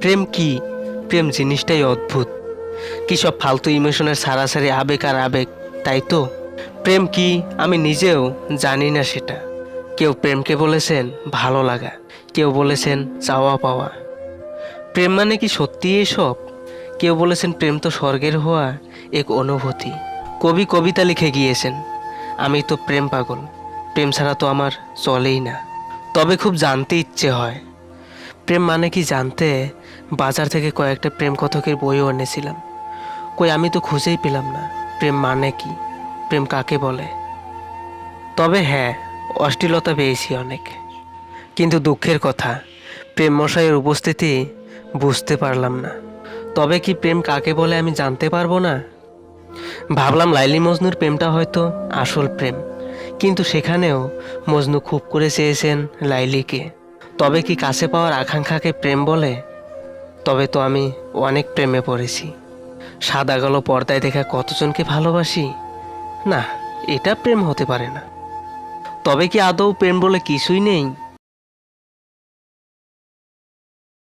প্রেম কি? প্রেম জিনিসটাই অদ্ভুত। কি সব ফালতু ইমোশনের সারাসারি আবেগ আর আবেগ, তাই তো? প্রেম কি? আমি নিজেও জানি না সেটা। কেউ প্রেমকে বলেছেন, ভালো লাগা। কেউ বলেছেন, চাওয়া পাওয়া। প্রেম মানে কি সত্যি এসব? কেউ বলেছেন, প্রেম তো স্বর্গের হওয়া এক অনুভূতি। কবি কবিতা লিখে গিয়েছেন, আমি তো প্রেম পাগল। প্রেম ছাড়া তো আমার চলেই না। তবে খুব জানতে ইচ্ছে হয় প্রেম মানে কি জানতে বাজার থেকে কয়েকটা প্রেম কথকের বইও এনেছিলাম। কই আমি তো খুঁজেই পেলাম না, প্রেম মানে কি, প্রেম কাকে বলে? তবে হ্যাঁ অশ্লীলতা পেয়েছি অনেক। কিন্তু দুঃখের কথা, প্রেম মশাইয়ের উপস্থিতি বুঝতে পারলাম না। তবে কি প্রেম কাকে বলে আমি জানতে পারব না? ভাবলাম লাইলি মজনুর প্রেমটা হয়তো আসল প্রেম, কিন্তু সেখানেও মজনু খুব করে চেয়েছেন লাইলিকে। তবে কি কাছে পাওয়ার আকাঙ্ক্ষাকে প্রেম বলে? তবে তো আমি অনেক প্রেমে পড়েছি। সাদা কালো পর্দায় দেখা কতজনকে ভালোবাসি? না, এটা প্রেম হতে পারে না। তবে কি আদৌ প্রেম বলে কিছুই নেই?